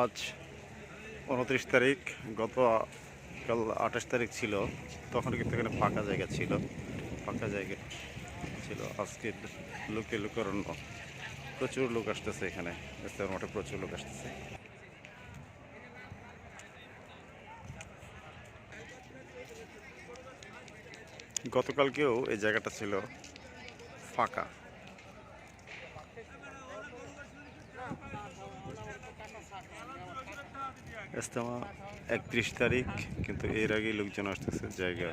আজ উনত্রিশ তারিখ, গত কাল আঠাশ তারিখ ছিল, তখন কিন্তু এখানে ফাঁকা জায়গা ছিল। ফাঁকা জায়গা ছিল। আজকে লোকে লোকারণ্য। প্রচুর লোক আসতেছে এখানে। ইস্তেমার মাঠে প্রচুর লোক আসতেছে। গতকালকেও এই জায়গাটা ছিল। ফাঁকা। ইস্তেমা একত্রিশ তারিখ, কিন্তু এর আগেই লোকজন আসতেছে জায়গা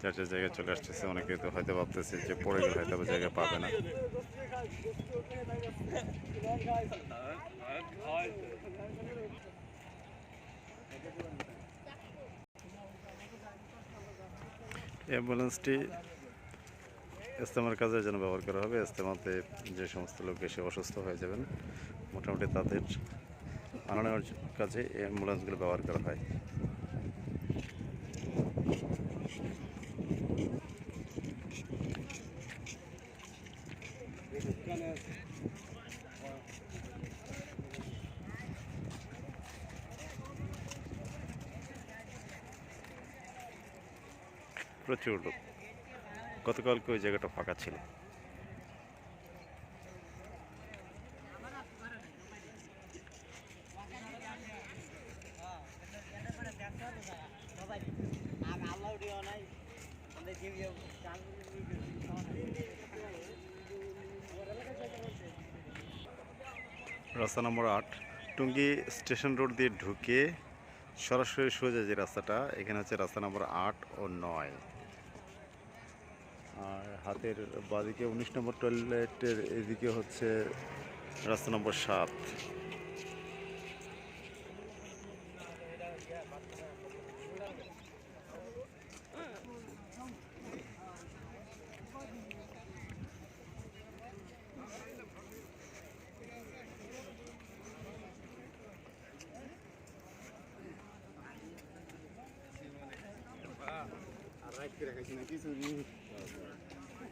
যার যার জায়গায় চলে আসতেছে। অনেকে তো হয়তো ভাবতেছে যে পরে গেলে হয়তো জায়গা পাবে না। অ্যাম্বুলেন্সটি ইস্তেমার কাজে যেন ব্যবহার করা হবে, ইস্তেমাতে যে সমস্ত লোক এসে অসুস্থ হয়ে যাবেন, মোটামুটি তাদের আনা নেওয়ার কাজে এই অ্যাম্বুলেন্সগুলো ব্যবহার করা হয়। প্রচুর লোক। গতকালকে ওই জায়গাটা ফাঁকা ছিল। রাস্তা নম্বর আট, টুঙ্গি স্টেশন রোড দিয়ে ঢুকে সরাসরি সোজা যে রাস্তাটা, এখানে হচ্ছে রাস্তা নম্বর আট ও নয়। হাতের বাদিকে উনিশ নম্বর টয়লেটের এদিকে হচ্ছে রাস্তা নম্বর সাত।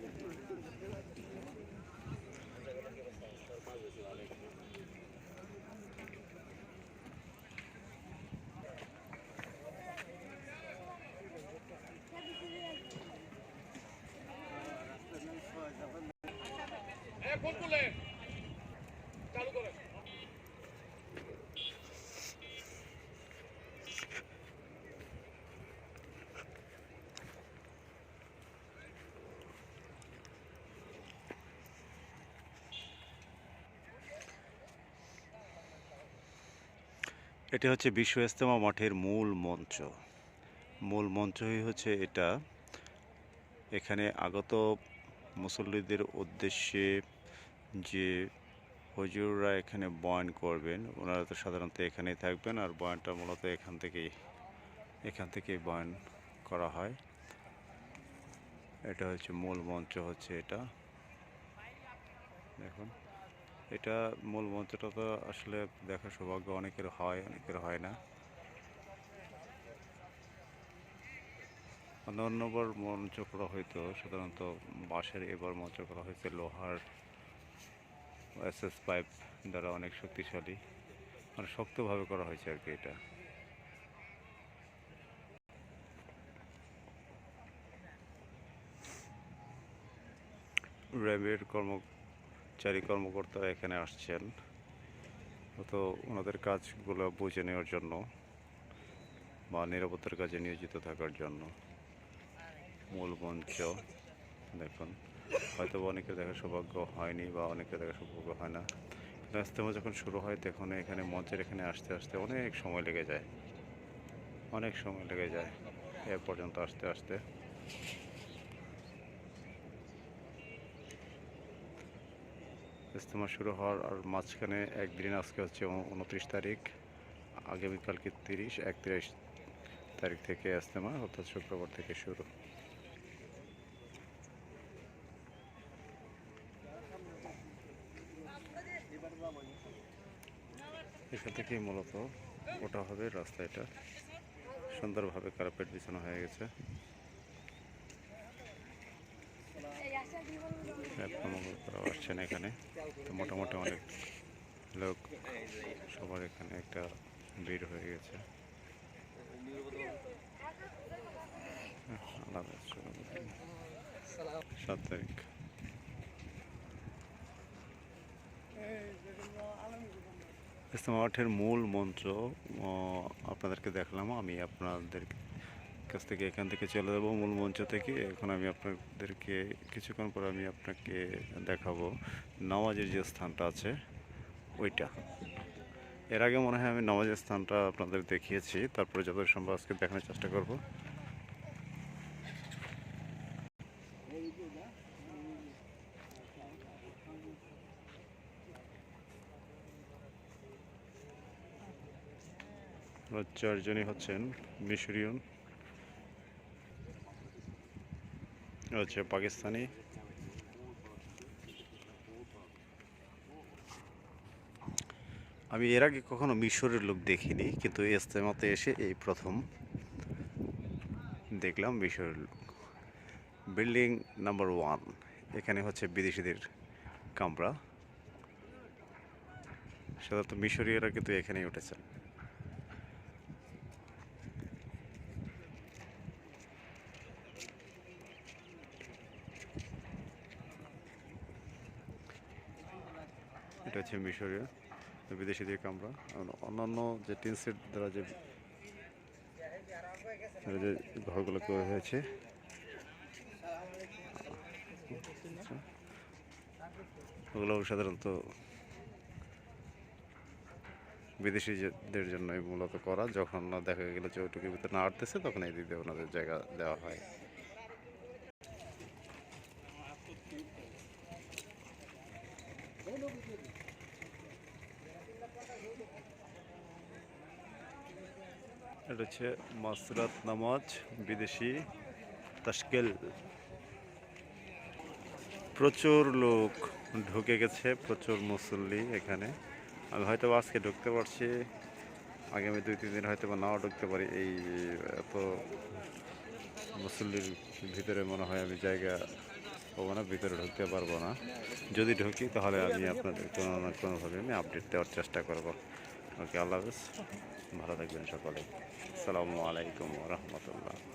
Gracias. এটি হচ্ছে বিশ্ব ইস্তেমা মাঠের মূল মঞ্চ। মূল মঞ্চই হচ্ছে এটা। এখানে আগত মুসল্লিদের উদ্দেশ্যে যে হজুররা এখানে বয়ান করবেন, ওনারা তো সাধারণত এখানেই থাকবেন আর বয়ানটা মূলত এখান থেকেই এখান থেকেই বয়ান করা হয়। এটা হচ্ছে মূল মঞ্চ হচ্ছে এটা। দেখুন। এটা মূল মঞ্চটা তো আসলে দেখার সৌভাগ্য অনেকের হয় অনেকের হয় না। অন্যান্যবার মঞ্চ করা হয়তো সাধারণত বাঁশের এবার মঞ্চ করা হয়েছে লোহার এস এস পাইপ দ্বারা অনেক শক্তিশালী। মানে শক্তভাবে করা হয়েছে আর কি এটা। র্যাবের কর্মচারী কর্মকর্তারা এখানে আসছেন। তো ওনাদের কাজগুলো বুঝে নেওয়ার জন্য বা নিরাপত্তার কাজে নিয়োজিত থাকার জন্য মূল মঞ্চ দেখুন। হয়তো অনেকে দেখার সৌভাগ্য হয়নি বা অনেকে দেখার সৌভাগ্য হয় না। ইস্তেমা যখন শুরু হয়, তখন এখানে মঞ্চের এখানে আসতে আসতে অনেক সময় লেগে যায়। অনেক সময় লেগে যায় এ পর্যন্ত আসতে আসতে। ইজতেমা শুরু হওয়ার আর মাঝখানে একদিন আজকে হচ্ছে উনত্রিশ তারিখ, আগামীকালকে তিরিশ একত্রিশ তারিখ থেকে ইজতেমা, অর্থাৎ শুক্রবার থেকে শুরু। এখান থেকেই মূলত ওটা হবে রাস্তা এটা। সুন্দরভাবে কার্পেট বিছানো হয়ে গেছে। কর্মকর্তারা আসছেন এখানে তো মোটামুটি অনেক লোক সবার এখানে একটা ভিড় হয়ে গেছে। সাত তারিখ ইস্তেমা মাঠের মূল মঞ্চ আপনাদেরকে দেখলাম, আমি আপনাদের কাছ থেকে এখান থেকে চলে যাব মূল মঞ্চ থেকে। এখন আমি আপনাদেরকে কিছুক্ষণ পর আমি আপনাকে দেখাবো নামাজের যে স্থানটা আছে, ওইটা। এর আগে মনে হয় আমি নামাজের স্থানটা আপনাদের দেখিয়েছি, তারপরে যত সম্ভব আজকে দেখানোর চেষ্টা করব। চারজনই হচ্ছেন মিশরীয়ন। হচ্ছে পাকিস্তানি। আমি এর আগে কখনো মিশরের লোক দেখিনি, কিন্তু ইস্তেমাতে এসে এই প্রথম দেখলাম মিশরের লোক। বিল্ডিং নাম্বার ওয়ান, এখানে হচ্ছে বিদেশিদের কামরা। সাধারণত মিশরীয়রা কিন্তু এখানেই উঠেছেন। এটা হচ্ছে মিশরীয় বিদেশিদের কামরা অন্যান্য যে টিন সেট দ্বারা যে ঘরগুলো তৈরি হয়েছে। ওগুলো সাধারণত বিদেশিদের জন্যই মূলত করা। যখন না দেখা গেল যে ওইটুকুর ভিতরে না আটতেছে, তখন এই দিকে ওনাদের জায়গা দেওয়া হয়। এটা হচ্ছে মাসরাত নামাজ, বিদেশি তাস্কেল প্রচুর লোক ঢুকে গেছে, প্রচুর মুসল্লি এখানে। আমি হয়তো আজকে ঢুকতে পারছি, আগামী দুই, তিন দিন হয়তো বা নাও ঢুকতে পারি। এই এত মুসল্লির ভিতরে মনে হয় আমি জায়গা পাবো না, ভিতরে ঢুকতে পারব না। যদি ঢুকি তাহলে আমি আপনাদের কোনো না কোনোভাবে আমি আপডেট দেওয়ার চেষ্টা করব। ওকে, আল্লাহ হাফেজ। ভালো থাকবেন সকলে। আসসালামু আলাইকুম রহমতুল্লাহ।